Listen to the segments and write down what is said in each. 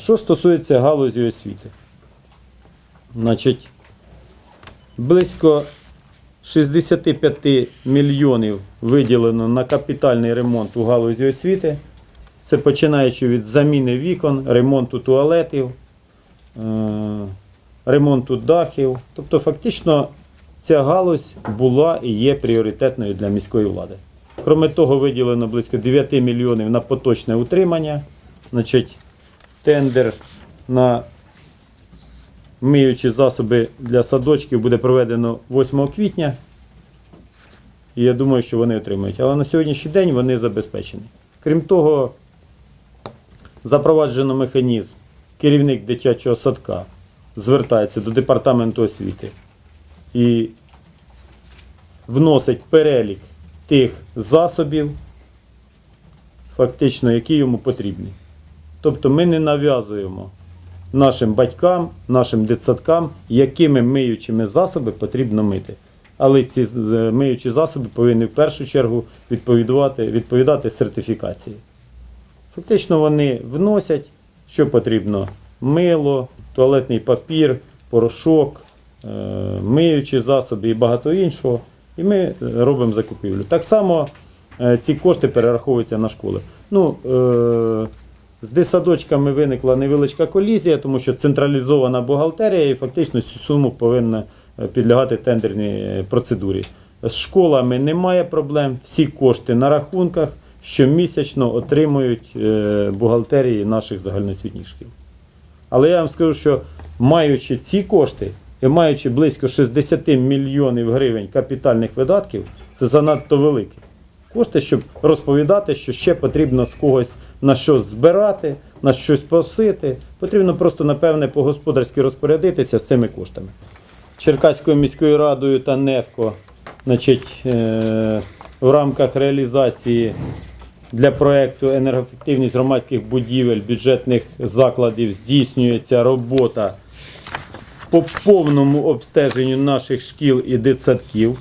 Що стосується галузі освіти, значить, близько 65 мільйонів виділено на капітальний ремонт у галузі освіти. Це починаючи від заміни вікон, ремонту туалетів, е, ремонту дахів. Тобто, фактично, ця галузь була і є пріоритетною для міської влади. Кроме того, виділено близько 9 мільйонів на поточне утримання. Значить, тендер на миючі засоби для садочків буде проведено 8 квітня. І я думаю, що вони отримають. Але на сьогоднішній день вони забезпечені. Крім того, запроваджено механізм. Керівник дитячого садка звертається до департаменту освіти і вносить перелік тих засобів, фактично, які йому потрібні. Тобто ми не нав'язуємо нашим батькам, нашим дитсадкам, якими миючими засоби потрібно мити. Але ці миючі засоби повинні в першу чергу відповідати, відповідати сертифікації. Фактично вони вносять, що потрібно: мило, туалетний папір, порошок, е, миючі засоби і багато іншого. І ми е, робимо закупівлю. Так само е, ці кошти перераховуються на школи. Ну, е, з дитсадочками виникла невеличка колізія, тому що централізована бухгалтерія і фактично цю суму повинна е, підлягати тендерній е, процедурі. З школами немає проблем, всі кошти на рахунках щомісячно отримують е, бухгалтерії наших загальноосвітніх шкіл. Але я вам скажу, що маючи ці кошти і маючи близько 60 мільйонів гривень капітальних видатків, це занадто великі кошти, щоб розповідати, що ще потрібно з когось на щось збирати, на щось просити. Потрібно просто, напевне, по-господарськи розпорядитися з цими коштами. Черкаською міською радою та НЕФКО значить, е, в рамках реалізації для проєкту енергоефективність громадських будівель, бюджетних закладів здійснюється робота по повному обстеженню наших шкіл і дитсадків,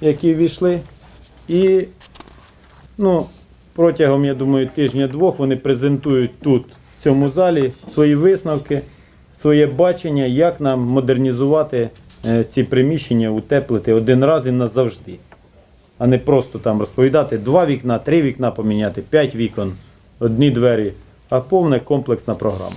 які ввійшли. І ну, протягом, я думаю, тижня-двох вони презентують тут, в цьому залі, свої висновки, своє бачення, як нам модернізувати е, ці приміщення, утеплити один раз і назавжди. А не просто там розповідати два вікна, три вікна поміняти, п'ять вікон, одні двері, а повна комплексна програма.